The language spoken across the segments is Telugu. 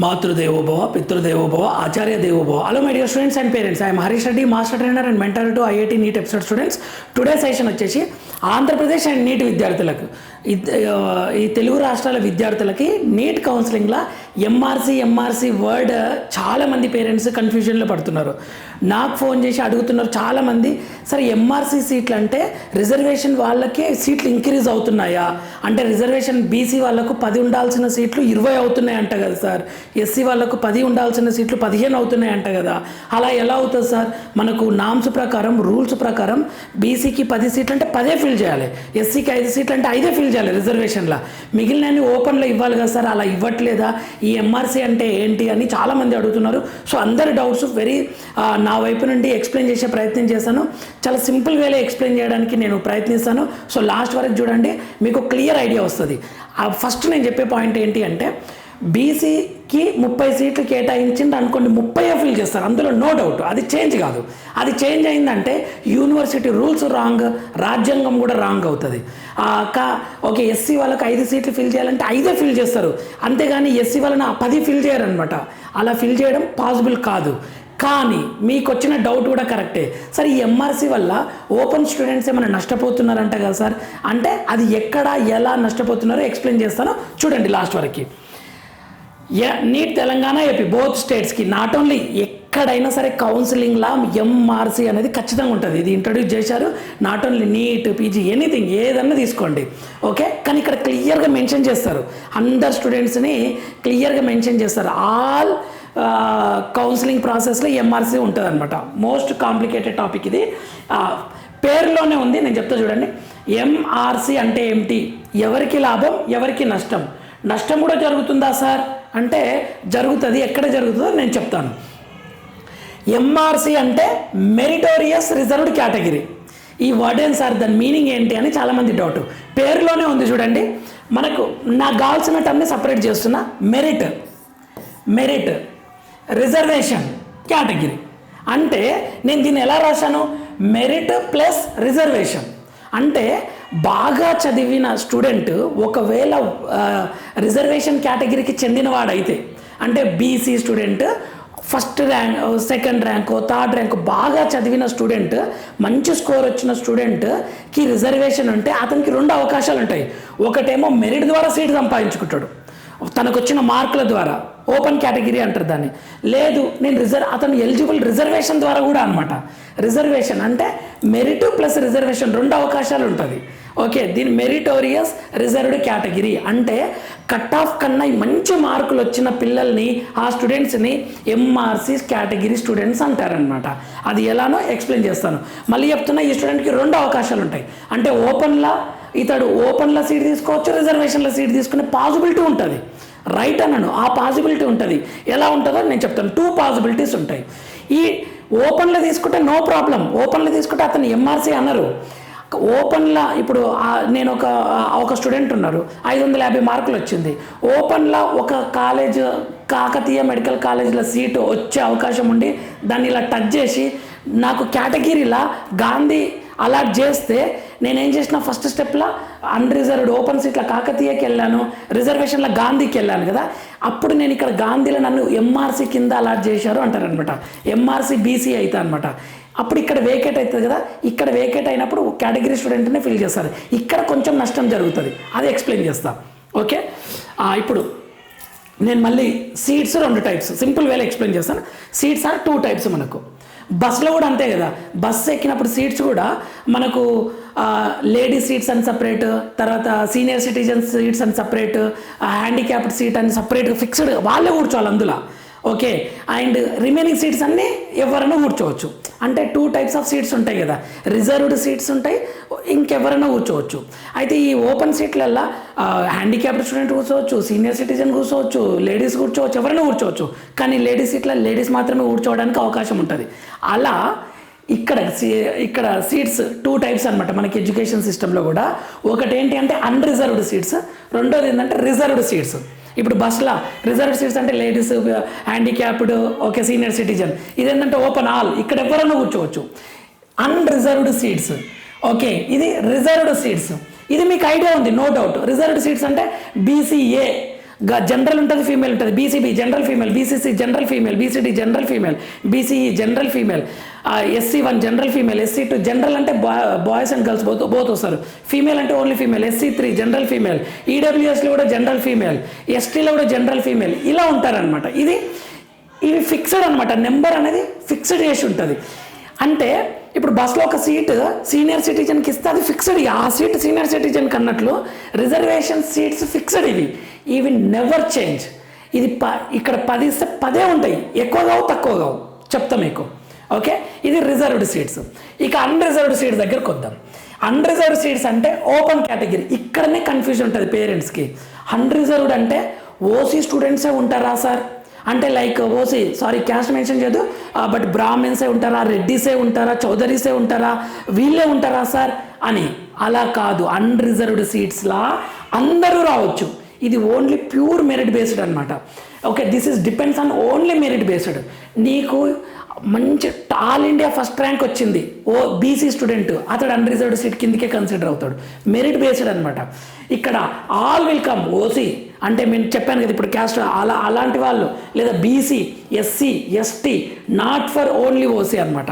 మాతృదేవోభవ పితృదేవోభవ ఆచార్య దేవోభవ hello my dear students and parents I'm Harish Reddy master trainer and mentor to IIT NEET episode students today session వచ్చేసి ఆంధ్రప్రదేశ్ అండ్ నీట్ విద్యార్థులకు. ఈ తెలుగు రాష్ట్రాల విద్యార్థులకి నీట్ కౌన్సిలింగ్లో ఎంఆర్సి ఎంఆర్సి వర్డ్ చాలామంది పేరెంట్స్ కన్ఫ్యూజన్లో పడుతున్నారు. నాకు ఫోన్ చేసి అడుగుతున్నారు చాలామంది సరే ఎంఆర్సి సీట్లు అంటే రిజర్వేషన్ వాళ్ళకే సీట్లు ఇంక్రీజ్ అవుతున్నాయా? అంటే రిజర్వేషన్ బీసీ వాళ్ళకు పది ఉండాల్సిన సీట్లు ఇరవై అవుతున్నాయి అంట కదా సార్. ఎస్సీ వాళ్ళకు పది ఉండాల్సిన సీట్లు పదిహేను అవుతున్నాయి అంట కదా. అలా ఎలా అవుతుంది సార్? మనకు నామ్స్ ప్రకారం రూల్స్ ప్రకారం బీసీకి పది సీట్లు అంటే పదే ఫిల్ చేయాలి. ఎస్సీకి ఐదు సీట్లు అంటే ఐదే ఫిల్ చేయాలి రిజర్వేషన్లో మిగిలిన ఓపెన్లో ఇవ్వాలి కదా సార్. అలా ఇవ్వట్లేదా? ఈ ఎంఆర్సీ అంటే ఏంటి అని చాలామంది అడుగుతున్నారు. సో అందరి డౌట్స్ వెరీ నా వైపు నుండి ఎక్స్ప్లెయిన్ చేసే ప్రయత్నం చేశాను. చాలా సింపుల్ వేలో ఎక్స్ప్లెయిన్ చేయడానికి నేను ప్రయత్నిస్తాను. సో లాస్ట్ వరకు చూడండి మీకు క్లియర్ ఐడియా వస్తుంది. ఫస్ట్ నేను చెప్పే పాయింట్ ఏంటి అంటే బీసీ కి ముప్పై సీట్లు కేటాయించింది అనుకోండి ముప్పై ఫిల్ చేస్తారు. అందులో నో డౌట్ అది చేంజ్ కాదు. అది చేంజ్ అయిందంటే యూనివర్సిటీ రూల్స్ రాంగ్ రాజ్యాంగం కూడా రాంగ్ అవుతుంది. కా ఓకే ఎస్సీ వాళ్ళకి ఐదు సీట్లు ఫిల్ చేయాలంటే ఐదే ఫిల్ చేస్తారు. అంతేగాని ఎస్సీ వాళ్ళని ఆ పది ఫిల్ చేయరనమాట అలా ఫిల్ చేయడం పాసిబుల్ కాదు. కానీ మీకు వచ్చిన డౌట్ కూడా కరెక్టే సార్ ఈ ఎంఆర్సీ వల్ల ఓపెన్ స్టూడెంట్స్ ఏమైనా నష్టపోతున్నారంట కదా సార్? అంటే అది ఎక్కడ ఎలా నష్టపోతున్నారో ఎక్స్ప్లెయిన్ చేస్తానో. చూడండి లాస్ట్ వరకు. నీట్ తెలంగాణ ఏపీ బోత్ స్టేట్స్కి నాట్ ఓన్లీ ఎక్కడైనా సరే కౌన్సిలింగ్లా ఎంఆర్సీ అనేది ఖచ్చితంగా ఉంటుంది. ఇది ఇంట్రడ్యూస్ చేశారు. Not only NEET PG anything ఏదన్నా తీసుకోండి. ఓకే కానీ ఇక్కడ క్లియర్గా మెన్షన్ చేస్తారు. అందరు స్టూడెంట్స్ని క్లియర్గా మెన్షన్ చేస్తారు. ఆల్ కౌన్సిలింగ్ ప్రాసెస్లో ఎంఆర్సీ ఉంటుంది అనమాట మోస్ట్ కాంప్లికేటెడ్ టాపిక్ ఇది. పేరులోనే ఉంది. నేను చెప్తా చూడండి. ఎంఆర్సీ అంటే ఏమిటి? ఎవరికి లాభం? ఎవరికి నష్టం? నష్టం కూడా జరుగుతుందా సార్? అంటే జరుగుతుంది ఎక్కడ జరుగుతుందో నేను చెప్తాను. ఎంఆర్సి అంటే మెరిటోరియస్ రిజర్వ్డ్ కేటగిరీ ఈ వర్డ్ ఏం సార్ దాని మీనింగ్ ఏంటి అని చాలామంది డౌట్ పేరులోనే ఉంది చూడండి. మనకు నాకు కావాల్సిన టర్మ్ని సపరేట్ చేస్తున్నా. మెరిట్ మెరిట్ రిజర్వేషన్ కేటగిరీ అంటే నేను దీన్ని ఎలా రాశాను? మెరిట్ ప్లస్ రిజర్వేషన్ అంటే బాగా చదివిన స్టూడెంట్ ఒకవేళ రిజర్వేషన్ కేటగిరీకి చెందినవాడైతే అంటే BC student first rank second rank third rank బాగా చదివిన స్టూడెంట్ మంచి స్కోర్ వచ్చిన స్టూడెంట్కి రిజర్వేషన్ ఉంటే అతనికి రెండు అవకాశాలు ఉంటాయి. ఒకటేమో మెరిట్ ద్వారా సీట్ సంపాదించుకుంటాడు. తనకు వచ్చిన మార్కుల ద్వారా ఓపెన్ కేటగిరీ అంటారు దాన్ని. లేదు నేను రిజర్వ్ అతను ఎలిజిబుల్ రిజర్వేషన్ ద్వారా కూడా అనమాట రిజర్వేషన్ అంటే మెరిట్ ప్లస్ రిజర్వేషన్ రెండు అవకాశాలు ఉంటుంది. ఓకే దీని మెరిటోరియస్ రిజర్వ్డ్ కేటగిరీ అంటే కట్ ఆఫ్ కన్నా మంచి మార్కులు వచ్చిన పిల్లల్ని ఆ స్టూడెంట్స్ని ఎంఆర్సి కేటగిరీ స్టూడెంట్స్ అంటారనమాట అది ఎలానో ఎక్స్ప్లెయిన్ చేస్తాను. మళ్ళీ చెప్తున్నా ఈ స్టూడెంట్కి రెండు అవకాశాలు ఉంటాయి. అంటే ఓపెన్లా ఇతడు ఓపెన్లో సీట్ తీసుకోవచ్చు రిజర్వేషన్లో సీట్ తీసుకునే పాసిబిలిటీ ఉంటుంది. రైట్ అన్నాను ఆ పాసిబిలిటీ ఉంటుంది. ఎలా ఉంటుందో నేను చెప్తాను. టూ పాసిబిలిటీస్ ఉంటాయి. ఈ ఓపెన్లో తీసుకుంటే నో ప్రాబ్లం. ఓపెన్లో తీసుకుంటే అతను ఎంఆర్సీ అన్నారు ఓపెన్లో ఇప్పుడు నేను ఒక ఒక స్టూడెంట్ ఉన్నారు. ఐదు వందల యాభై మార్కులు వచ్చింది. ఓపెన్లో ఒక కాలేజ్ కాకతీయ మెడికల్ కాలేజ్లో సీటు వచ్చే అవకాశం ఉండి దాన్ని ఇలా టచ్ చేసి నాకు కేటగిరీలా గాంధీ అలాట్ చేస్తే నేనేం చేసిన ఫస్ట్ స్టెప్లో అన్రిజర్వ్డ్ ఓపెన్ సీట్లో కాకతీయకి వెళ్ళాను రిజర్వేషన్లో గాంధీకి వెళ్ళాను కదా. అప్పుడు నేను ఇక్కడ గాంధీలో నన్ను ఎంఆర్సీ కింద అలాట్ చేశారు అంటారనమాట ఎంఆర్సీ బీసీ అవుతా అనమాట అప్పుడు ఇక్కడ వేకేట్ అవుతుంది కదా. ఇక్కడ వేకేట్ అయినప్పుడు కేటగిరీ స్టూడెంట్నే ఫిల్ చేస్తారు. ఇక్కడ కొంచెం నష్టం జరుగుతుంది. అది ఎక్స్ప్లెయిన్ చేస్తాను ఓకే ఇప్పుడు నేను మళ్ళీ సీట్స్ రెండు టైప్స్ సింపుల్ వేలో ఎక్స్ప్లెయిన్ చేస్తాను. సీట్స్ ఆర్ టూ టైప్స్ మనకు. బస్సులో కూడా అంతే కదా. బస్సు ఎక్కినప్పుడు సీట్స్ కూడా మనకు లేడీస్ సీట్స్ అని సపరేట్ తర్వాత సీనియర్ సిటిజన్స్ సీట్స్ అని సపరేట్ హ్యాండిక్యాప్డ్ సీట్ అని సపరేట్గా ఫిక్స్డ్ వాళ్ళే కూర్చోవాలి అందులో. ఓకే. అండ్ రిమైనింగ్ సీట్స్ అన్నీ ఎవరైనా కూర్చోవచ్చు అంటే టూ టైప్స్ ఆఫ్ సీట్స్ ఉంటాయి కదా. రిజర్వ్డ్ సీట్స్ ఉంటాయి ఇంకెవరైనా కూర్చోవచ్చు అయితే ఈ ఓపెన్ సీట్లల్లో హ్యాండిక్యాప్డ్ స్టూడెంట్ కూర్చోవచ్చు సీనియర్ సిటిజన్ కూర్చోవచ్చు లేడీస్ కూర్చోవచ్చు ఎవరైనా కూర్చోవచ్చు కానీ లేడీస్ సీట్లో లేడీస్ మాత్రమే కూర్చోవడానికి అవకాశం ఉంటుంది. అలా ఇక్కడ సీ- ఇక్కడ సీట్స్ టూ టైప్స్ అనమాట మనకి ఎడ్యుకేషన్ సిస్టంలో కూడా. ఒకటి ఏంటి అంటే అన్రిజర్వ్డ్ సీట్స్. రెండోది ఏంటంటే రిజర్వ్డ్ సీట్స్. ఇప్పుడు బస్సులో రిజర్వ్ సీట్స్ అంటే ladies handicapped okay senior citizen ఇదేంటంటే ఓపెన్ ఆల్ ఇక్కడ ఎవరైనా కూర్చోవచ్చు. అన్రిజర్వ్డ్ సీట్స్ ఓకే ఇది రిజర్వ్డ్ సీట్స్ ఇది మీకు ఐడియా ఉంది నో డౌట్ రిజర్వ్డ్ సీట్స్ అంటే బీసీఏ జనరల్ ఉంటుంది ఫీమేల్ ఉంటుంది. BCB general female BCC general female BCD general female BCE general female SC one general female SC two general అంటే boys and girls both both వస్తారు. ఫీమేల్ అంటే only female SC three general female ఈడబ్ల్యూఎస్లో కూడా జనరల్ ఫీమేల్ ఎస్టీలో కూడా జనరల్ ఫీమేల్ ఇలా ఉంటారనమాట ఇది ఇవి ఫిక్స్డ్ అనమాట నెంబర్ అనేది ఫిక్స్డ్ చేసి ఉంటుంది. అంటే ఇప్పుడు బస్సులో ఒక సీట్ సీనియర్ సిటిజన్కి ఇస్తే అది ఫిక్స్డ్. ఆ సీట్ సీనియర్ సిటిజన్కి అన్నట్లు రిజర్వేషన్ సీట్స్ ఫిక్స్డ్ ఇవి. ఇవి నెవర్ చేంజ్ ఇది ప ఇక్కడ పది ఇస్తే పదే ఉంటాయి. ఎక్కువ కావు తక్కువ కావు. చెప్తా మీకు. ఓకే? ఇది రిజర్వ్డ్ సీట్స్ ఇక అన్రిజర్వ్డ్ సీట్స్ దగ్గరకు వద్దాం. అన్రిజర్వ్డ్ సీట్స్ అంటే ఓపెన్ కేటగిరీ ఇక్కడనే కన్ఫ్యూజన్ ఉంటుంది పేరెంట్స్కి అన్రిజర్వ్డ్ అంటే ఓసీ స్టూడెంట్సే ఉంటారా సార్ అంటే like OC sorry caste mention చేయదు బట్ బ్రాహ్మిన్సే ఉంటారా రెడ్డిసే ఉంటారా చౌదరీసే ఉంటారా వీళ్ళే ఉంటారా సార్? అని. అలా కాదు అన్రిజర్వ్డ్ సీట్స్లా అందరూ రావచ్చు. ఇది ఓన్లీ ప్యూర్ మెరిట్ బేస్డ్ అనమాట okay this is depends on only merit based నీకు మంచి ఆల్ ఇండియా ఫస్ట్ ర్యాంక్ వచ్చింది. ఓ బీసీ స్టూడెంట్ అతడు అన్రిజర్వ్డ్ సీట్ కిందకే కన్సిడర్ అవుతాడు. మెరిట్ బేస్డ్ అనమాట ఇక్కడ ఆల్ వెల్కమ్ ఓసీ అంటే నేను చెప్పాను కదా ఇప్పుడు క్యాస్ట్ అలా అలాంటి వాళ్ళు. లేదా BC SC ST not for only OC అనమాట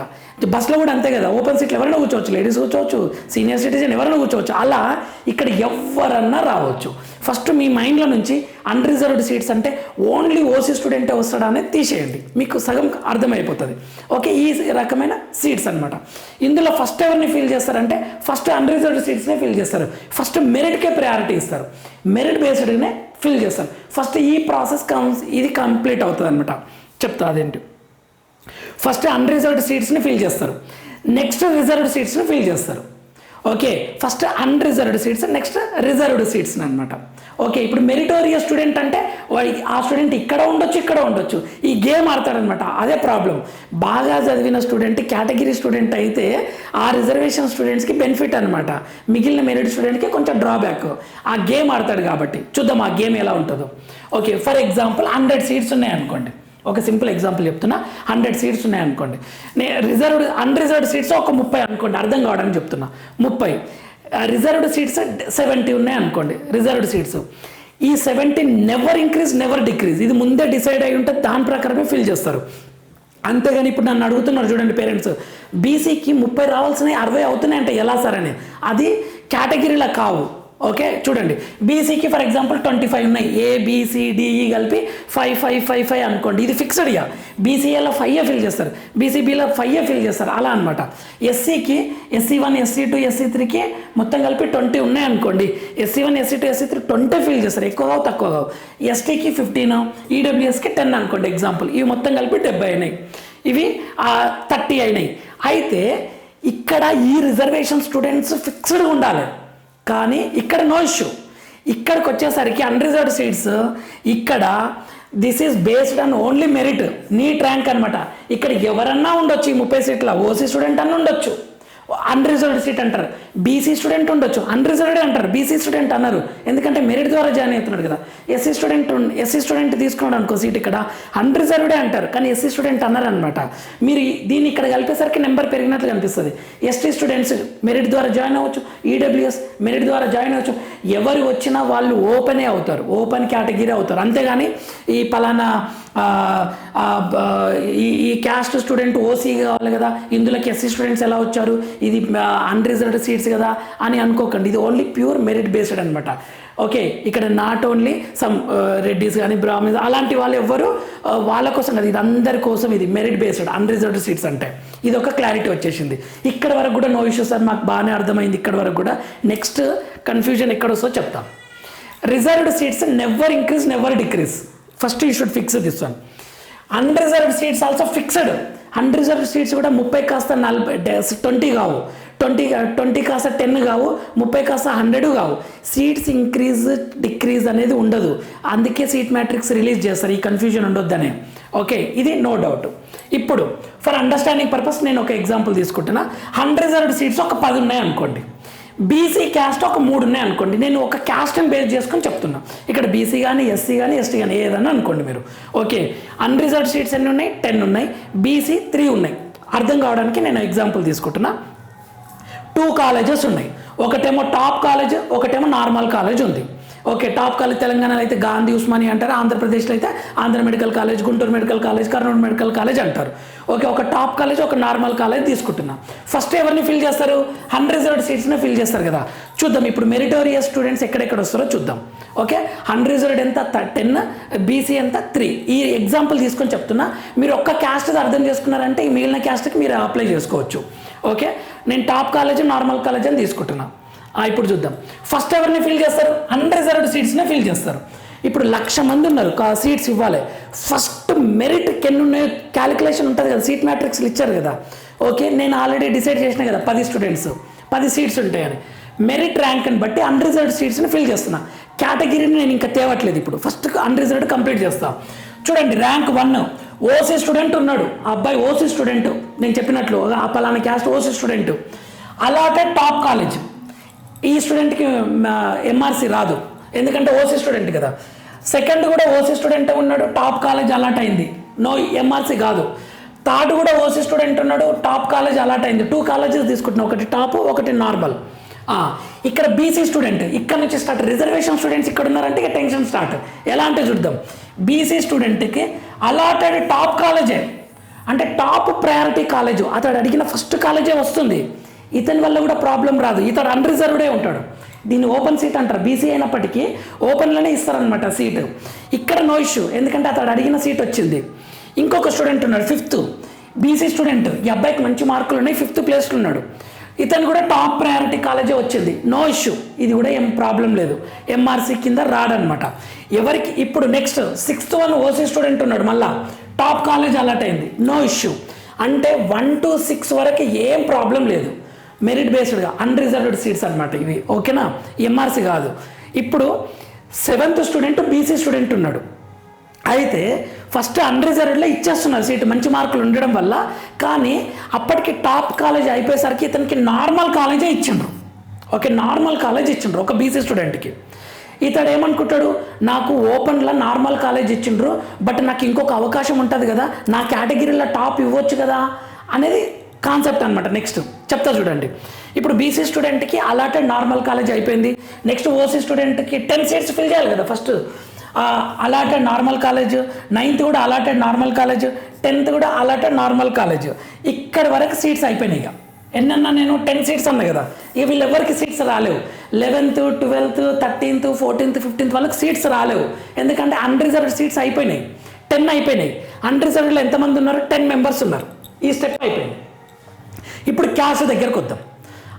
బస్సులో కూడా అంతే కదా ఓపెన్ సీట్లు ఎవరైనా కూర్చోవచ్చు లేడీస్ కూర్చోవచ్చు సీనియర్ సిటిజన్ ఎవరైనా కూర్చోవచ్చు. అలా ఇక్కడ ఎవరన్నా రావచ్చు. ఫస్ట్ మీ మైండ్లో నుంచి అన్రిజర్వ్డ్ సీట్స్ అంటే ఓన్లీ ఓసీ స్టూడెంటే వస్తాడా అనేది తీసేయండి. మీకు సగం అర్థమైపోతుంది. ఓకే ఈ రకమైన సీట్స్ అనమాట ఇందులో ఫస్ట్ ఎవరిని ఫీల్ చేస్తారంటే ఫస్ట్ అన్రిజర్వ్డ్ సీట్స్నే ఫీల్ చేస్తారు. ఫస్ట్ మెరిట్కే ప్రయారిటీ ఇస్తారు. మెరిట్ బేస్డ్నే ఫిల్ చేస్తారు. ఫస్ట్ ఈ ప్రాసెస్ కమ్స్ ఇది కంప్లీట్ అవుతుంది అనమాట చెప్తా అదేంటి? ఫస్ట్ అన్రిజర్వ్డ్ సీట్స్ని ఫిల్ చేస్తారు. నెక్స్ట్ రిజర్వ్డ్ సీట్స్ని ఫిల్ చేస్తారు. Okay first unreserved seats next reserved seats అనమాట ఓకే ఇప్పుడు మెరిటోరియస్ స్టూడెంట్ అంటే ఆ స్టూడెంట్ ఇక్కడ ఉండొచ్చు ఇక్కడ ఉండొచ్చు. ఈ గేమ్ ఆడతాడనమాట అదే ప్రాబ్లం బాగా చదివిన స్టూడెంట్ కేటగిరీ స్టూడెంట్ అయితే ఆ రిజర్వేషన్ స్టూడెంట్స్కి బెనిఫిట్ అనమాట మిగిలిన మెరిట్ స్టూడెంట్కి కొంచెం డ్రాబ్యాక్ ఆ గేమ్ ఆడతాడు కాబట్టి. చూద్దాం ఆ గేమ్ ఎలా ఉంటుందో. Okay for example hundred seats ఉన్నాయి అనుకోండి. ఒక సింపుల్ ఎగ్జాంపుల్ చెప్తున్నా. హండ్రెడ్ సీట్స్ ఉన్నాయనుకోండి నేను రిజర్వ్డ్ అన్రిజర్వ్డ్ సీట్స్ ఒక ముప్పై అనుకోండి అర్థం కావడానికి చెప్తున్నా. ముప్పై. రిజర్వ్డ్ సీట్స్ సెవెంటీ ఉన్నాయి అనుకోండి. Reserved seats. ఈ seventy never increase never decrease. ఇది ముందే డిసైడ్ అయి ఉంటే దాని ప్రకారమే ఫిల్ చేస్తారు. అంతేగాని ఇప్పుడు నన్ను అడుగుతున్నారు చూడండి పేరెంట్స్. బీసీకి ముప్పై రావాల్సినవి అరవై అవుతున్నాయి అంటే ఎలా సార్ అని. అది కేటగిరీలా కావు. ఓకే చూడండి. బీసీకి ఫర్ ఎగ్జాంపుల్ ట్వంటీ ఫైవ్ ఉన్నాయి. ఏ e కలిపి ఫైవ్ ఫైవ్ ఫైవ్ ఫైవ్ అనుకోండి. ఇది ఫిక్స్డ్ ఇక బీసీఏలో ఫైవ్ ఫిల్ చేస్తారు. బీసీబీలో ఫైవ్ ఫిల్ చేస్తారు. అలా అనమాట ఎస్సీకి SC one SC two SC త్రీకి మొత్తం కలిపి ట్వంటీ ఉన్నాయి అనుకోండి. SC one SC two SC three twenty fill చేస్తారు. ఎక్కువ కావు తక్కువ కావు. ఎస్టీకి ఫిఫ్టీన్ ఈడబ్ల్యూఎస్కి టెన్ అనుకోండి. ఎగ్జాంపుల్ ఇవి మొత్తం కలిపి డెబ్బై అయినాయి. ఇవి థర్టీ అయినాయి. అయితే ఇక్కడ ఈ రిజర్వేషన్ స్టూడెంట్స్ ఫిక్స్డ్గా ఉండాలి. కానీ ఇక్కడ నో ఇష్యూ ఇక్కడికి వచ్చేసరికి అన్రిజర్వ్డ్ సీట్స్ ఇక్కడ this is based on only merit NEET rank అనమాట ఇక్కడ ఎవరన్నా ఉండొచ్చు ఈ ముప్పై సీట్ల ఓసీ స్టూడెంట్ అన్న ఉండొచ్చు. అన్రిజర్వ్డ్ సీట్ అంటారు. బీసీ స్టూడెంట్ ఉండొచ్చు. అన్రిజర్వ్డ్ అంటారు. బీసీ స్టూడెంట్ అన్నారు. ఎందుకంటే మెరిట్ ద్వారా జాయిన్ అవుతున్నాడు కదా. ఎస్సీ స్టూడెంట్ ఎస్సీ స్టూడెంట్ తీసుకున్నాడు అనుకో సీట్ ఇక్కడ. అన్రిజర్వ్డే అంటారు. కానీ ఎస్సీ స్టూడెంట్ అన్నారనమాట మీరు దీన్ని ఇక్కడ కలిపేసరికి నెంబర్ పెరిగినట్లు కనిపిస్తుంది. ఎస్టీ స్టూడెంట్స్ మెరిట్ ద్వారా జాయిన్ అవ్వచ్చు. ఈడబ్ల్యూఎస్ మెరిట్ ద్వారా జాయిన్ అవ్వచ్చు. ఎవరు వచ్చినా వాళ్ళు ఓపెనే అవుతారు. ఓపెన్ కేటగిరీ అవుతారు. అంతేగాని ఈ పలానా ఈ క్యాస్ట్ స్టూడెంట్ ఓసీ కావాలి కదా ఇందులోకి ఎస్సీ స్టూడెంట్స్ ఎలా వచ్చారు ఇది అన్రిజర్వ్డ్ సీట్స్ కదా అని అనుకోకండి. ఇది ఓన్లీ ప్యూర్ మెరిట్ బేస్డ్ అనమాట ఓకే ఇక్కడ నాట్ ఓన్లీ సమ్ రెడ్డిస్ కానీ బ్రాహ్మిన్స్ అలాంటి వాళ్ళు ఎవ్వరు వాళ్ళ కోసం కదా ఇది అందరి కోసం ఇది మెరిట్ బేస్డ్ అన్రిజర్వ్డ్ సీట్స్ అంటే. ఇది ఒక క్లారిటీ వచ్చేసింది. ఇక్కడ వరకు కూడా నో ఇష్యూస్ సార్ మాకు బాగానే అర్థమైంది. ఇక్కడ వరకు కూడా నెక్స్ట్ కన్ఫ్యూజన్ ఎక్కడ వస్తుందో చెప్తాం. Reserved seats never increase never decrease first you should fix this one unreserved seats also fixed unreserved seats కూడా ముప్పై కాస్త నలభై ట్వంటీ కావు. ట్వంటీ ట్వంటీ కాస్త టెన్ కావు ముప్పై కాస్త హండ్రెడ్ కావు. సీట్స్ ఇంక్రీజ్ డిక్రీజ్ అనేది ఉండదు. అందుకే సీట్ మ్యాట్రిక్స్ రిలీజ్ చేస్తారు. ఈ కన్ఫ్యూజన్ ఉండొద్దనే. ఓకే ఇది నో డౌట్ ఇప్పుడు ఫర్ అండర్స్టాండింగ్ పర్పస్ నేను ఒక ఎగ్జాంపుల్ తీసుకుంటున్నా. అన్రిజర్వ్డ్ సీట్స్ ఒక పది ఉన్నాయి అనుకోండి. బీసీ క్యాస్ట్ ఒక మూడు ఉన్నాయి అనుకోండి. నేను ఒక క్యాస్ట్ని బేస్ చేసుకొని చెప్తున్నా. ఇక్కడ బీసీ కానీ ఎస్సీ కానీ ఎస్టీ కానీ ఏదన్నా అనుకోండి మీరు. ఓకే అన్రిజర్వ్ సీట్స్ ఎన్ని ఉన్నాయి? టెన్ ఉన్నాయి. బీసీ త్రీ ఉన్నాయి. అర్థం కావడానికి నేను ఎగ్జాంపుల్ తీసుకుంటున్నా. టూ కాలేజెస్ ఉన్నాయి. ఒకటేమో టాప్ కాలేజ్ ఒకటేమో నార్మల్ కాలేజ్ ఉంది. ఓకే టాప్ కాలేజ్ తెలంగాణలో అయితే గాంధీ ఉస్మాని అంటారు? ఆంధ్రప్రదేశ్లో అయితే Andhra medical college Guntur medical college Kurnool medical college అంటారు. ఓకే ఒక టాప్ కాలేజ్ ఒక నార్మల్ కాలేజ్ తీసుకుంటున్నాం. ఫస్ట్ ఎవరిని ఫిల్ చేస్తారు? అన్రిజర్వ్డ్ సీట్స్ని ఫిల్ చేస్తారు కదా. చూద్దాం ఇప్పుడు మెరిటోరియస్ స్టూడెంట్స్ ఎక్కడెక్కడ వస్తారో చూద్దాం. ఓకే అన్రిజర్వ్డ్ ఎంత? టెన్ బీసీ ఎంత? త్రీ ఈ ఎగ్జాంపుల్ తీసుకొని చెప్తున్నా. మీరు ఒక్క క్యాస్ట్ అర్థం చేసుకున్నారంటే ఈ మిగిలిన క్యాస్ట్కి మీరు అప్లై చేసుకోవచ్చు. ఓకే నేను టాప్ కాలేజ్ నార్మల్ కాలేజ్ అని తీసుకుంటున్నా. ఇప్పుడు చూద్దాం. ఫస్ట్ ఎవరిని ఫిల్ చేస్తారు? అన్రిజర్వ్డ్ సీట్స్నే ఫిల్ చేస్తారు. ఇప్పుడు లక్ష మంది ఉన్నారు. సీట్స్ ఇవ్వాలి. ఫస్ట్ మెరిట్ కెన్ ఉన్నాయో క్యాలిక్యులేషన్ ఉంటుంది కదా సీట్ మ్యాట్రిక్స్లు ఇచ్చారు కదా. ఓకే నేను ఆల్రెడీ డిసైడ్ చేసిన కదా పది స్టూడెంట్స్ పది సీట్స్ ఉంటాయని. మెరిట్ ర్యాంక్ని బట్టి అన్రిజర్వ్డ్ సీట్స్ని ఫిల్ చేస్తున్నా. కేటగిరీని నేను ఇంకా తేవట్లేదు ఇప్పుడు. ఫస్ట్ అన్రిజర్వ్డ్ కంప్లీట్ చేస్తాను చూడండి ర్యాంక్ వన్ ఓసీ స్టూడెంట్ ఉన్నాడు. ఆ అబ్బాయి ఓసీ స్టూడెంట్ నేను చెప్పినట్లు ఆ పలానా క్యాస్ట్ ఓసీ స్టూడెంట్ అలాగే టాప్ కాలేజ్ ఈ స్టూడెంట్కి ఎంఆర్సీ రాదు. ఎందుకంటే ఓసీ స్టూడెంట్ కదా. సెకండ్ కూడా ఓసీ స్టూడెంట్ ఉన్నాడు టాప్ కాలేజ్ అలాట్ అయింది. నో ఎంఆర్సీ కాదు. థర్డ్ కూడా ఓసీ స్టూడెంట్ ఉన్నాడు టాప్ కాలేజ్ అలాట్ అయింది. టూ కాలేజెస్ తీసుకుంటున్నాం. ఒకటి టాప్ ఒకటి నార్మల్ ఇక్కడ బీసీ స్టూడెంట్ ఇక్కడ నుంచి స్టార్ట్ రిజర్వేషన్ స్టూడెంట్స్ ఇక్కడ ఉన్నారంటే ఇక టెన్షన్ స్టార్ట్ ఎలా అంటే చూద్దాం. బీసీ స్టూడెంట్కి అలాటెడ్ టాప్ కాలేజే అంటే టాప్ ప్రయారిటీ కాలేజ్ అతడు అడిగిన ఫస్ట్ కాలేజే వస్తుంది. ఇతని వల్ల కూడా ప్రాబ్లం రాదు. ఇతడు అన్రిజర్వ్డే ఉంటాడు. దీన్ని ఓపెన్ సీట్ అంటారు. బీసీ అయినప్పటికీ ఓపెన్లోనే ఇస్తారనమాట సీటు ఇక్కడ నో ఇష్యూ ఎందుకంటే అతడు అడిగిన సీట్ వచ్చింది. ఇంకొక స్టూడెంట్ ఉన్నాడు ఫిఫ్త్ బీసీ స్టూడెంట్ ఈ అబ్బాయికి మంచి మార్కులు ఉన్నాయి. ఫిఫ్త్ ప్లేస్లో ఉన్నాడు. ఇతను కూడా టాప్ ప్రయారిటీ కాలేజే వచ్చింది. నో ఇష్యూ ఇది కూడా ఏం ప్రాబ్లం లేదు. ఎంఆర్సీ కింద రాడనమాట ఎవరికి ఇప్పుడు next sixth one OC student ఉన్నాడు మళ్ళా. టాప్ కాలేజ్ అలర్ట్ అయింది నో ఇష్యూ అంటే వన్ టు సిక్స్ వరకు ఏం ప్రాబ్లం లేదు. మెరిట్ బేస్డ్గా అన్రిజర్వ్డ్ సీట్స్ అనమాట ఇవి. ఓకేనా ఎంఆర్సీ కాదు. ఇప్పుడు సెవెంత్ స్టూడెంట్ బీసీ స్టూడెంట్ ఉన్నాడు. అయితే ఫస్ట్ అన్రిజర్వ్డ్లో ఇచ్చేస్తున్నారు సీటు మంచి మార్కులు ఉండడం వల్ల. కానీ అప్పటికి టాప్ కాలేజ్ అయిపోయేసరికి ఇతనికి నార్మల్ కాలేజే ఇచ్చిండ్రు. ఓకే నార్మల్ కాలేజ్ ఇచ్చిండ్రు ఒక బీసీ స్టూడెంట్కి ఇతడు ఏమనుకుంటాడు? నాకు ఓపెన్లో నార్మల్ కాలేజ్ ఇచ్చిండ్రు బట్ నాకు ఇంకొక అవకాశం ఉంటుంది కదా నా కేటగిరీలో టాప్ ఇవ్వచ్చు కదా అనేది కాన్సెప్ట్ అనమాట నెక్స్ట్. చెప్తా చూడండి. ఇప్పుడు బీసీ స్టూడెంట్కి అలాటెడ్ నార్మల్ కాలేజ్ అయిపోయింది. నెక్స్ట్ ఓసీ స్టూడెంట్కి టెన్ సీట్స్ ఫిల్ చేయాలి కదా first allotted normal college ninth కూడా అలాటెడ్ నార్మల్ కాలేజ్ టెన్త్ కూడా అలాటెడ్ నార్మల్ కాలేజ్ ఇక్కడ వరకు సీట్స్ అయిపోయినాయి ఇక. ఎన్నన్నా నేను టెన్ సీట్స్ అన్నా కదా. ఇక వీళ్ళెవరికి సీట్స్ రాలేవు. Eleventh twelfth thirteenth fourteenth fifteenth వాళ్ళకి సీట్స్ రాలేవు. ఎందుకంటే అన్రిజర్వ్డ్ సీట్స్ అయిపోయినాయి. టెన్ అయిపోయినాయి. అన్రిజర్వ్డ్లో ఎంతమంది ఉన్నారు? టెన్ మెంబర్స్ ఉన్నారు. ఈ స్టెప్ అయిపోయింది. ఇప్పుడు క్యాస్ట్ దగ్గరకు వద్దాం.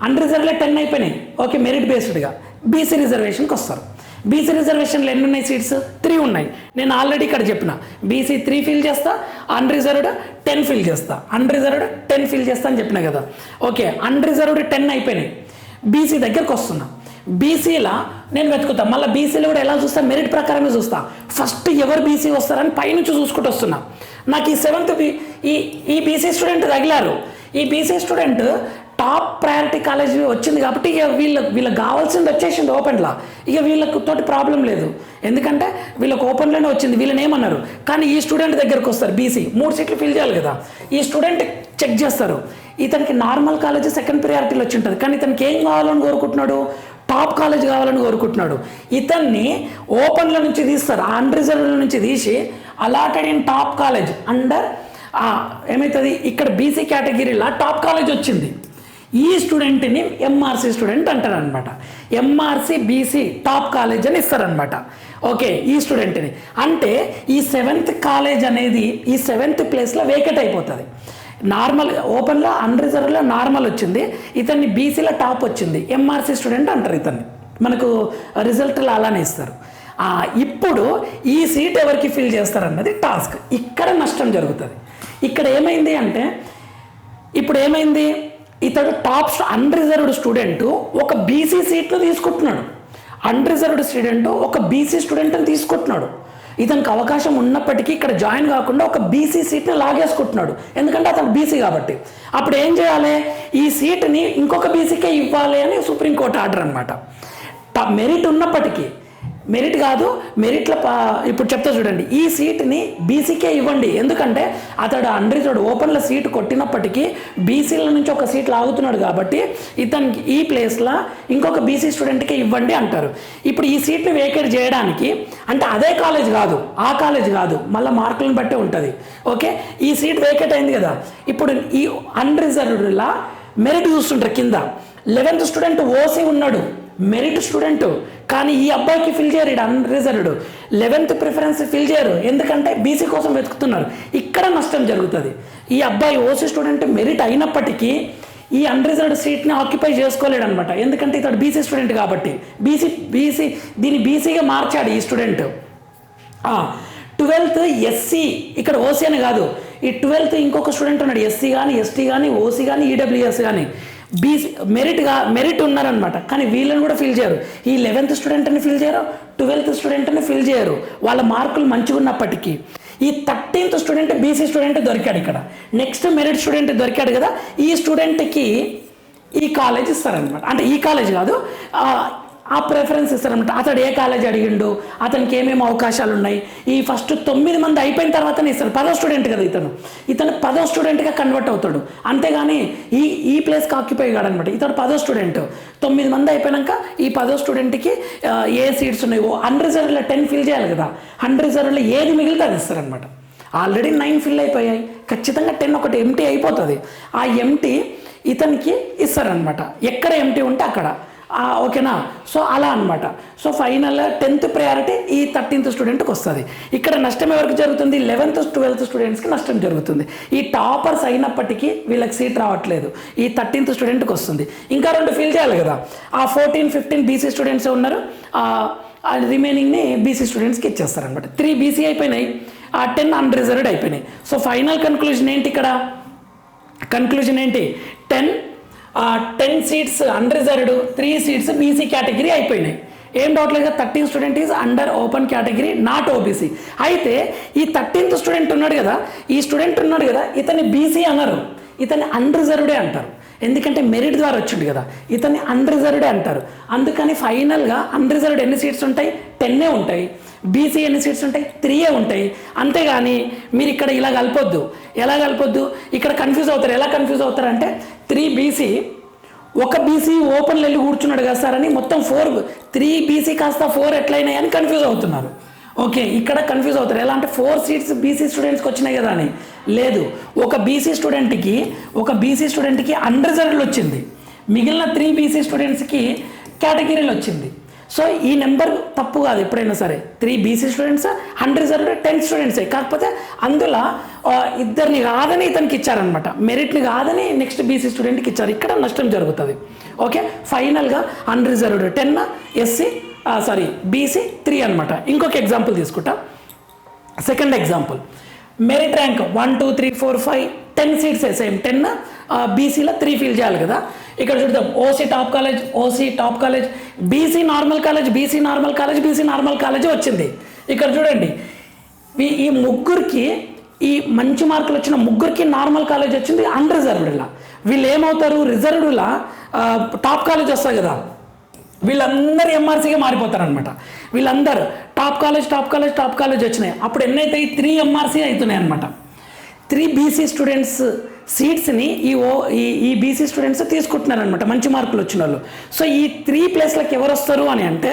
అన్రిజర్వ్లే టెన్ అయిపోయినాయి. ఓకే మెరిట్ బేస్డ్గా. బీసీ రిజర్వేషన్కి వస్తారు. బీసీ రిజర్వేషన్లు ఎన్ని ఉన్నాయి సీట్స్? త్రీ ఉన్నాయి. నేను ఆల్రెడీ ఇక్కడ చెప్పిన. బీసీ త్రీ ఫిల్ చేస్తా అన్రిజర్వ్డ్ టెన్ ఫిల్ చేస్తా. అన్రిజర్వ్డ్ టెన్ ఫిల్ చేస్తా అని చెప్పిన కదా. ఓకే అన్రిజర్వ్డ్ టెన్ అయిపోయినాయి. బీసీ దగ్గరకు వస్తున్నా. బీసీలా నేను వెతుకుతా. మళ్ళీ బీసీలో కూడా ఎలా చూస్తా? మెరిట్ ప్రకారమే చూస్తా. ఫస్ట్ ఎవరు బీసీ వస్తారని పైనుంచి చూసుకుంటూ వస్తున్నా. నాకు ఈ సెవెంత్ బీ ఈ ఈ బీసీ స్టూడెంట్ తగిలారు. ఈ BC student top priority college వచ్చింది కాబట్టి ఇక వీళ్ళకి వీళ్ళకి కావాల్సింది వచ్చేసింది ఓపెన్లో ఇక వీళ్ళకు తోటి ప్రాబ్లం లేదు. ఎందుకంటే వీళ్ళకి ఓపెన్లోనే వచ్చింది. వీళ్ళని ఏమన్నారు? కానీ ఈ స్టూడెంట్ దగ్గరకు వస్తారు బీసీ మూడు సీట్లు ఫిల్ చేయాలి కదా. ఈ స్టూడెంట్ చెక్ చేస్తారు. ఇతనికి నార్మల్ కాలేజ్ సెకండ్ ప్రియారిటీలో వచ్చి ఉంటుంది కానీ ఇతనికి ఏం కావాలని కోరుకుంటున్నాడు? టాప్ కాలేజ్ కావాలని కోరుకుంటున్నాడు. ఇతన్ని ఓపెన్లో నుంచి తీస్తారు. అన్రిజర్వ్ల నుంచి తీసి allotted in top college under ఏమవుతుంది ఇక్కడ బీసీ కేటగిరీలో టాప్ కాలేజ్ వచ్చింది. ఈ స్టూడెంట్ని ఎంఆర్సీ స్టూడెంట్ అంటారనమాట ఎంఆర్సీ బీసీ టాప్ కాలేజ్ అని ఇస్తారనమాట ఓకే ఈ స్టూడెంట్ని. అంటే ఈ సెవెంత్ కాలేజ్ అనేది ఈ సెవెంత్ ప్లేస్లో వేకెట్ అయిపోతుంది. నార్మల్ ఓపెన్లో అన్రిజర్వ్లో నార్మల్ వచ్చింది. ఇతన్ని బీసీలో టాప్ వచ్చింది. ఎంఆర్సీ స్టూడెంట్ అంటారు ఇతన్ని. మనకు రిజల్ట్లు అలానే ఇస్తారు. ఇప్పుడు ఈ సీట్ ఎవరికి ఫిల్ చేస్తారన్నది టాస్క్. ఇక్కడ నష్టం జరుగుతుంది. ఇక్కడ ఏమైంది అంటే ఇప్పుడు ఏమైంది? ఇతడు టాప్ అన్రిజర్వ్డ్ స్టూడెంట్ ఒక బీసీ సీట్లు తీసుకుంటున్నాడు. అన్రిజర్వ్డ్ స్టూడెంట్ ఒక బీసీ స్టూడెంట్ని తీసుకుంటున్నాడు. ఇతనికి అవకాశం ఉన్నప్పటికీ ఇక్కడ జాయిన్ కాకుండా ఒక బీసీ సీట్ని లాగేసుకుంటున్నాడు. ఎందుకంటే అతను బీసీ కాబట్టి. అప్పుడు ఏం చేయాలి? ఈ సీట్ని ఇంకొక బీసీకే ఇవ్వాలి అని సుప్రీంకోర్టు ఆర్డర్ అనమాట మెరిట్ ఉన్నప్పటికీ మెరిట్ కాదు మెరిట్ల పా ఇప్పుడు చెప్తా చూడండి. ఈ సీట్ని బీసీకే ఇవ్వండి. ఎందుకంటే అతడు అండ్రిజోడు ఓపెన్లో సీట్ కొట్టినప్పటికీ బీసీల నుంచి ఒక సీట్ లాగుతున్నాడు కాబట్టి ఇతనికి ఈ ప్లేస్లో ఇంకొక బీసీ స్టూడెంట్కే ఇవ్వండి అంటారు. ఇప్పుడు ఈ సీట్ని వేకేట్ చేయడానికి అంటే అదే కాలేజ్ కాదు ఆ కాలేజ్ కాదు మళ్ళీ మార్కులను బట్టే ఉంటుంది. ఓకే? ఈ సీట్ వేకేట్ అయింది కదా. ఇప్పుడు ఈ అన్రిజర్వ్డ్లా మెరిట్ చూస్తుంటారు కింద. లెవెన్త్ స్టూడెంట్ ఓసీ ఉన్నాడు. మెరిట్ స్టూడెంట్ కానీ ఈ అబ్బాయికి ఫిల్ చేయరు ఇడు అన్రిజర్వ్డ్ లెవెన్త్ ప్రిఫరెన్స్ ఫిల్ చేయరు. ఎందుకంటే బీసీ కోసం వెతుకుతున్నారు. ఇక్కడ నష్టం జరుగుతుంది. ఈ అబ్బాయి ఓసీ స్టూడెంట్ మెరిట్ అయినప్పటికీ ఈ అన్రిజర్వ్డ్ సీట్ని ఆక్యుపై చేసుకోలేడు అనమాట ఎందుకంటే ఇతడు బీసీ స్టూడెంట్ కాబట్టి. బీసీ బీసీ దీన్ని బీసీగా మార్చాడు ఈ స్టూడెంట్ ట్వెల్త్ ఎస్సీ ఇక్కడ ఓసీ అని కాదు. ఈ ట్వెల్త్ ఇంకొక స్టూడెంట్ ఉన్నాడు. ఎస్సీ కానీ ఎస్టీ కానీ ఓసీ కానీ ఈడబ్ల్యూఎస్ కానీ బీసీ మెరిట్గా మెరిట్ ఉన్నారనమాట కానీ వీళ్ళని కూడా ఫిల్ చేయరు. ఈ లెవెన్త్ స్టూడెంట్ని ఫిల్ చేయరు ట్వెల్త్ స్టూడెంట్ని ఫిల్ చేయరు. వాళ్ళ మార్కులు మంచిగా ఉన్నప్పటికీ. ఈ థర్టీన్త్ స్టూడెంట్ బీసీ స్టూడెంట్ దొరికాడు ఇక్కడ. నెక్స్ట్ మెరిట్ స్టూడెంట్ దొరికాడు కదా ఈ స్టూడెంట్కి ఈ కాలేజ్ ఇస్తారనమాట అంటే ఈ కాలేజ్ కాదు ఆ, ప్రిఫరెన్స్ ఇస్తారనమాట అతడు ఏ కాలేజ్ అడిగిండు అతనికి ఏమేమి అవకాశాలు ఉన్నాయి ఈ ఫస్ట్ తొమ్మిది మంది అయిపోయిన తర్వాతనే ఇస్తారు పదో స్టూడెంట్ కదా ఇతను. ఇతను పదో స్టూడెంట్గా కన్వర్ట్ అవుతాడు. అంతేగాని ఈ ఈ ప్లేస్కి ఆక్యుపై కాడనమాట ఇతడు పదో స్టూడెంట్ తొమ్మిది మంది అయిపోయాక ఈ పదో స్టూడెంట్కి ఏ సీట్స్ ఉన్నాయో అన్రిజర్వ్లో టెన్ ఫిల్ చేయాలి కదా. అన్రిజర్వ్లో ఏది మిగిలితే అది ఇస్తారనమాట ఆల్రెడీ నైన్ ఫిల్ అయిపోయాయి. ఖచ్చితంగా టెన్ ఒకటి ఎంటీ అయిపోతుంది. ఆ ఎంటీ ఇతనికి ఇస్తారనమాట ఎక్కడ ఎంటీ ఉంటే అక్కడ. ఓకేనా? సో అలా అనమాట సో ఫైనల్ టెన్త్ ప్రయారిటీ ఈ థర్టీన్త్ స్టూడెంట్కి వస్తుంది. ఇక్కడ నష్టం ఎవరికి జరుగుతుంది? లెవెన్త్ ట్వెల్త్ స్టూడెంట్స్కి నష్టం జరుగుతుంది. ఈ టాపర్స్ అయినప్పటికీ వీళ్ళకి సీట్ రావట్లేదు. ఈ థర్టీన్త్ స్టూడెంట్కి వస్తుంది. ఇంకా రెండు ఫిల్ చేయాలి కదా. ఆ ఫోర్టీన్ ఫిఫ్టీన్ బీసీ స్టూడెంట్స్ ఉన్నారు. ఆ రిమైనింగ్ని బీసీ స్టూడెంట్స్కి ఇచ్చేస్తారనమాట త్రీ బీసీ అయిపోయినాయి. ఆ టెన్ అన్రిజర్వ్డ్ అయిపోయినాయి. సో ఫైనల్ కన్క్లూజన్ ఏంటి ఇక్కడ? కన్క్లూజన్ ఏంటి? Ten ten seats unreserved three seats BC category అయిపోయినాయి. ఏం డౌట్ లేదు thirteen student is under open category not OBC అయితే ఈ థర్టీన్త్ స్టూడెంట్ ఉన్నాడు కదా ఈ స్టూడెంట్ ఉన్నాడు కదా ఇతన్ని బీసీ అన్నారు ఇతన్ని అన్రిజర్వ్డే అంటారు. ఎందుకంటే మెరిట్ ద్వారా వచ్చిండు కదా. ఇతన్ని అన్రిజర్వ్డే అంటారు. అందుకని ఫైనల్గా అన్రిజర్వ్డ్ ఎన్ని సీట్స్ ఉంటాయి? టెన్నే ఉంటాయి. బీసీ ఎన్ని సీట్స్ ఉంటాయి? త్రీయే ఉంటాయి. అంతేగాని మీరు ఇక్కడ ఇలా కలపొద్దు. ఎలా కలపొద్దు? ఇక్కడ కన్ఫ్యూజ్ అవుతారు. ఎలా కన్ఫ్యూజ్ అవుతారు అంటే త్రీ బీసీ ఒక బీసీ ఓపెన్లో వెళ్ళి కూర్చున్నాడు కదా సార్ అని మొత్తం ఫోర్ త్రీ బీసీ కాస్త ఫోర్ ఎట్లయినాయి అని కన్ఫ్యూజ్ అవుతున్నారు. ఓకే ఇక్కడ కన్ఫ్యూజ్ అవుతారు. ఎలా అంటే ఫోర్ సీట్స్ బీసీ స్టూడెంట్స్కి వచ్చినాయి కదా అని. లేదు. ఒక బీసీ స్టూడెంట్కి ఒక బీసీ స్టూడెంట్కి అన్రిజర్వ్డ్ వచ్చింది. మిగిలిన త్రీ బీసీ స్టూడెంట్స్కి కేటగిరీలు వచ్చింది సో ఈ నెంబర్ తప్పు కాదు ఎప్పుడైనా సరే. Three BC students unreserved ten స్టూడెంట్సే కాకపోతే అందులో ఇద్దరిని కాదని ఇతనికి ఇచ్చారనమాట మెరిట్ని కాదని నెక్స్ట్ బీసీ స్టూడెంట్కి ఇచ్చారు. ఇక్కడ నష్టం జరుగుతుంది. ఓకే ఫైనల్గా unreserved ten SC sorry BC three అనమాట ఇంకొక ఎగ్జాంపుల్ తీసుకుంటా. Second example merit rank one two three four five ten seats same ten బీసీలో త్రీ ఫిల్ చేయాలి కదా. ఇక్కడ చూద్దాం OC top college OC top college BC normal college BC normal college BC normal college వచ్చింది. ఇక్కడ చూడండి ఈ- ముగ్గురికి ఈ మంచి మార్కులు వచ్చిన ముగ్గురికి నార్మల్ కాలేజ్ వచ్చింది అన్రిజర్వ్డ్లా వీళ్ళు ఏమవుతారు? రిజర్వ్డ్లా టాప్ కాలేజ్ వస్తాయి కదా. వీళ్ళందరూ ఎంఆర్సీగా మారిపోతారనమాట వీళ్ళందరూ top college top college top college వచ్చినాయి. అప్పుడు ఎన్నైతే త్రీ ఎంఆర్సీ అవుతున్నాయి అనమాట త్రీ బీసీ స్టూడెంట్స్ సీట్స్ని ఈ ఓ ఈ ఈ బీసీ స్టూడెంట్స్ తీసుకుంటున్నారనమాట మంచి మార్కులు వచ్చిన వాళ్ళు. సో ఈ త్రీ ప్లేస్లకు ఎవరు వస్తారు అని అంటే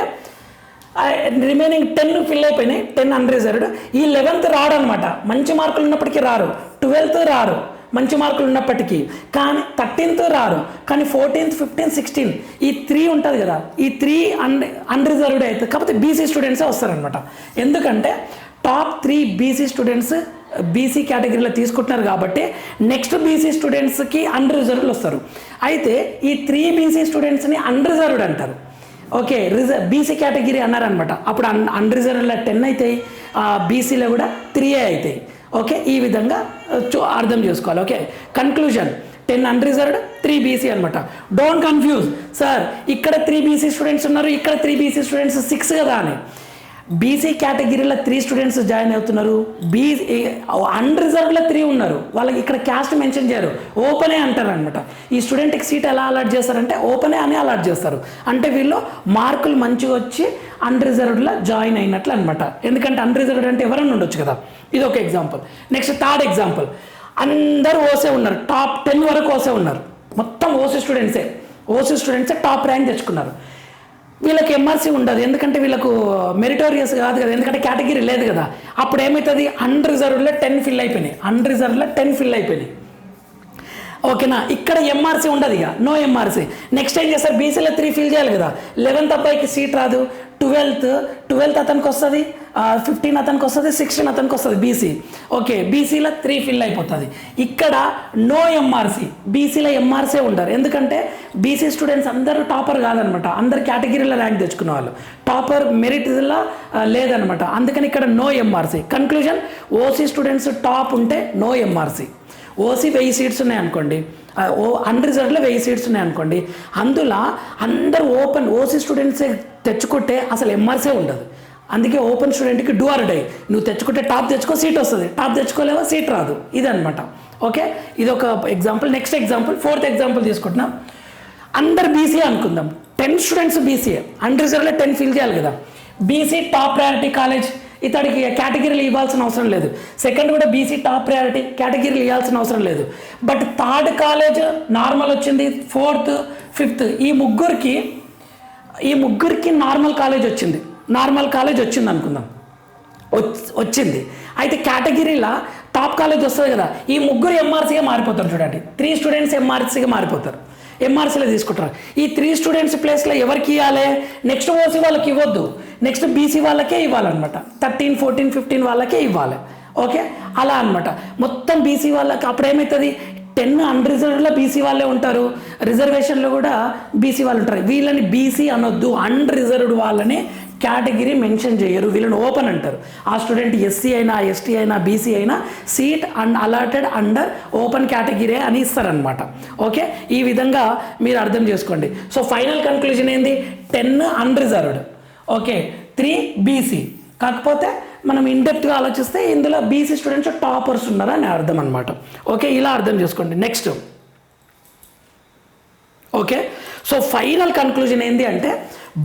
రిమైనింగ్ టెన్ ఫిల్ అయిపోయినాయి. టెన్ అన్రిజర్వ్డ్ ఈ లెవెన్త్ రాడు అనమాట మంచి మార్కులు ఉన్నప్పటికీ రారు. ట్వెల్త్ రారు. మంచి మార్కులు ఉన్నప్పటికీ. కానీ థర్టీన్త్ రారు. కానీ ఫోర్టీన్త్ ఫిఫ్టీన్త్ సిక్స్టీన్ ఈ త్రీ ఉంటుంది కదా. ఈ త్రీ అన్ అన్రిజర్వ్డ్ అయితే కాకపోతే బీసీ స్టూడెంట్సే వస్తారనమాట ఎందుకంటే top three BC students BC కేటగిరీలో తీసుకుంటున్నారు కాబట్టి నెక్స్ట్ బీసీ స్టూడెంట్స్కి అన్రిజర్వ్డ్ వస్తారు. అయితే ఈ త్రీ బీసీ స్టూడెంట్స్ని అన్రిజర్వ్డ్ అంటారు. ఓకే రిజర్వ్ బీసీ కేటగిరీ అన్నారనమాట అప్పుడు అన్ అన్రిజర్వ్లో టెన్ అవుతాయి బీసీలో కూడా త్రీ అవుతాయి ఓకే ఈ విధంగా అర్థం చేసుకోవాలి. Okay conclusion ten unreserved three BC అనమాట డోంట్ కన్ఫ్యూజ్ సార్ ఇక్కడ త్రీ బీసీ స్టూడెంట్స్ ఉన్నారు ఇక్కడ త్రీ బీసీ స్టూడెంట్స్ సిక్స్ కదా అని. బీసీ కేటగిరీలో త్రీ స్టూడెంట్స్ జాయిన్ అవుతున్నారు. బీ అన్రిజర్వ్లో త్రీ ఉన్నారు. వాళ్ళకి ఇక్కడ క్యాస్ట్ మెన్షన్ చేయరు. ఓపెనే అంటారు అనమాట ఈ స్టూడెంట్కి సీట్ ఎలా అలాట్ చేస్తారంటే ఓపెనే అని అలాట్ చేస్తారు. అంటే వీళ్ళు మార్కులు మంచిగా వచ్చి అన్రిజర్వ్డ్లో జాయిన్ అయినట్లు అనమాట ఎందుకంటే అన్రిజర్వ్డ్ అంటే ఎవరైనా ఉండొచ్చు కదా. ఇది ఒక ఎగ్జాంపుల్ నెక్స్ట్ థర్డ్ ఎగ్జాంపుల్ అందరూ ఓసే ఉన్నారు. టాప్ టెన్ వరకు ఓసే ఉన్నారు. మొత్తం ఓసీ స్టూడెంట్సే ఓసీ స్టూడెంట్సే టాప్ ర్యాంక్ తెచ్చుకున్నారు. వీళ్ళకి ఎంఆర్సీ ఉండదు. ఎందుకంటే వీళ్ళకు మెరిటోరియస్ కాదు కదా. ఎందుకంటే కేటగిరీ లేదు కదా. అప్పుడు ఏమవుతుంది అన్రిజర్వ్లో టెన్ ఫిల్ అయిపోయినాయి. అన్రిజర్వ్లో టెన్ ఫిల్ అయిపోయినాయి. ఓకేనా? ఇక్కడ ఎంఆర్సీ ఉండదు ఇక. నో ఎంఆర్సీ నెక్స్ట్ ఏం చేస్తారు? బీసీలో త్రీ ఫిల్ చేయాలి కదా. లెవెన్త్ అబ్బాయికి సీట్ రాదు. ట్వెల్త్ ట్వెల్త్ అతనికి వస్తుంది ఫిఫ్టీన్ అతనికి వస్తుంది సిక్స్టీన్ అతనికి వస్తుంది బీసీ ఓకే బీసీలో త్రీ ఫిల్ అయిపోతుంది. ఇక్కడ నో ఎంఆర్సీ బీసీలో ఎంఆర్సీ ఉండరు. ఎందుకంటే బీసీ స్టూడెంట్స్ అందరూ టాపర్ కాదనమాట. అందరు కేటగిరీలో ర్యాంక్ తెచ్చుకునే వాళ్ళు. టాపర్ మెరిట్లో లేదనమాట. అందుకని ఇక్కడ no MRC conclusion OC students top ఉంటే నో ఎంఆర్సీ ఓసీ వెయ్యి సీట్స్ ఉన్నాయనుకోండి ఓ అన్ ఓ వెయ్యి సీట్స్ ఉన్నాయి అనుకోండి. అందులో అందరూ ఓపెన్ ఓసీ స్టూడెంట్సే తెచ్చుకుంటే అసలు ఎంఆర్సీ ఉండదు. అందుకే ఓపెన్ స్టూడెంట్కి డూ ఆర్ డై నువ్వు తెచ్చుకుంటే టాప్ తెచ్చుకో సీట్ వస్తుంది. టాప్ తెచ్చుకోలేవా సీట్ రాదు. ఇదనమాట ఓకే ఇది ఒక example next example fourth example తీసుకుంటున్నాం. అందరు బీసీ అనుకుందాం. టెన్ స్టూడెంట్స్ బీసీఏ అన్రిజర్వ్లో టెన్ ఫిల్ చేయాలి కదా. బీసీ టాప్ ప్రయారిటీ కాలేజ్ ఇతడికి కేటగిరీలు ఇవ్వాల్సిన అవసరం లేదు. సెకండ్ కూడా బీసీ టాప్ ప్రయారిటీ కేటగిరీలు ఇవ్వాల్సిన అవసరం లేదు. బట్ థర్డ్ కాలేజ్ నార్మల్ వచ్చింది. ఫోర్త్ ఫిఫ్త్ ఈ ముగ్గురికి ఈ ముగ్గురికి నార్మల్ కాలేజ్ వచ్చింది. నార్మల్ కాలేజ్ వచ్చింది అనుకుందాం. వచ్చింది. అయితే కేటగిరీలా టాప్ కాలేజ్ వస్తుంది కదా ఈ ముగ్గురు ఎంఆర్సీగా మారిపోతారు చూడండి. త్రీ స్టూడెంట్స్ ఎంఆర్సీగా మారిపోతారు. ఎంఆర్సీలో తీసుకుంటారు. ఈ త్రీ స్టూడెంట్స్ ప్లేస్లో ఎవరికి ఇవ్వాలి? నెక్స్ట్ ఓసీ వాళ్ళకి ఇవ్వద్దు. నెక్స్ట్ బీసీ వాళ్ళకే ఇవ్వాలన్నమాట. థర్టీన్ ఫోర్టీన్ ఫిఫ్టీన్ వాళ్ళకే ఇవ్వాలి. ఓకే? అలా అనమాట మొత్తం బీసీ వాళ్ళకి అప్పుడు ఏమవుతుంది టెన్ అన్రిజర్వ్డ్లో బీసీ వాళ్ళే ఉంటారు. రిజర్వేషన్లో కూడా బీసీ వాళ్ళు ఉంటారు. వీళ్ళని బీసీ అనొద్దు అన్రిజర్వ్డ్ వాళ్ళని కేటగిరీ మెన్షన్ చేయరు. వీళ్ళని ఓపెన్ అంటారు. ఆ స్టూడెంట్ ఎస్సీ అయినా ఎస్టీ అయినా బీసీ అయినా seat and allotted under open category అని ఇస్తారనమాట ఓకే? ఈ విధంగా మీరు అర్థం చేసుకోండి. సో ఫైనల్ కన్క్లూజన్ ఏంది? Ten unreserved okay? Three BC కాకపోతే మనం ఇండెప్త్గా ఆలోచిస్తే ఇందులో బీసీ స్టూడెంట్స్ టాపర్స్ ఉన్నారని అని అర్థం అనమాట ఓకే ఇలా అర్థం చేసుకోండి. Next okay so final conclusion ఏంటి అంటే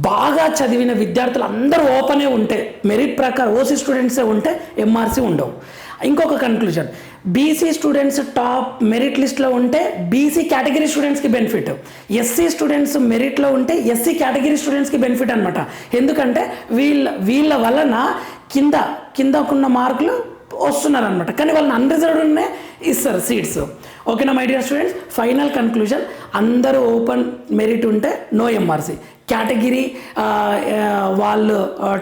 బాగా చదివిన విద్యార్థులు అందరూ ఓపెనే ఉంటే మెరిట్ ప్రకారం ఓసీ స్టూడెంట్సే ఉంటే ఎంఆర్సీ ఉండవు. ఇంకొక conclusion BC students top merit లిస్ట్లో ఉంటే బీసీ కేటగిరీ స్టూడెంట్స్కి బెనిఫిట్ ఎస్సీ స్టూడెంట్స్ మెరిట్లో ఉంటే ఎస్సీ కేటగిరీ స్టూడెంట్స్కి బెనిఫిట్ అనమాట ఎందుకంటే వీళ్ళ వీళ్ళ వలన కింద కిందకున్న మార్కులు వస్తున్నారనమాట కానీ వాళ్ళని అన్రిజర్వ్డ్నే ఇస్తారు సీట్స్ ఓకేనా my dear students final conclusion అందరూ ఓపెన్ మెరిట్ ఉంటే నో ఎంఆర్సీ కేటగిరీ వాళ్ళు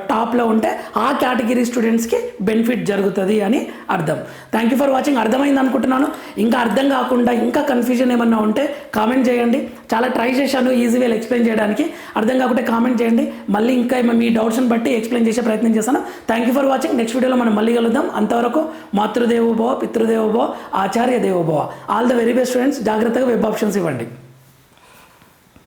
టాప్లో ఉంటే ఆ కేటగిరీ స్టూడెంట్స్కి బెనిఫిట్ జరుగుతుంది అని అర్థం. థ్యాంక్ యూ ఫర్ వాచింగ్ అర్థమైంది అనుకుంటున్నాను. ఇంకా అర్థం కాకుండా ఇంకా కన్ఫ్యూజన్ ఏమన్నా ఉంటే కామెంట్ చేయండి. చాలా ట్రై చేశాను ఈజీ వేలు ఎక్స్ప్లెయిన్ చేయడానికి. అర్థం కాకుండా కామెంట్ చేయండి. మళ్ళీ ఇంకా ఏమైనా మీ డౌట్స్ని బట్టి ఎక్స్ప్లెయిన్ చేసే ప్రయత్నం చేస్తాను. Thank you for watching next వీడియోలో మనం మళ్ళీ కలుద్దాం. అంతవరకు మాతృదేవోభవ పితృదేవోభవ ఆచార్య దేవోభవ. All the very best students జాగ్రత్తగా వెబ్ ఆప్షన్స్ ఇవ్వండి.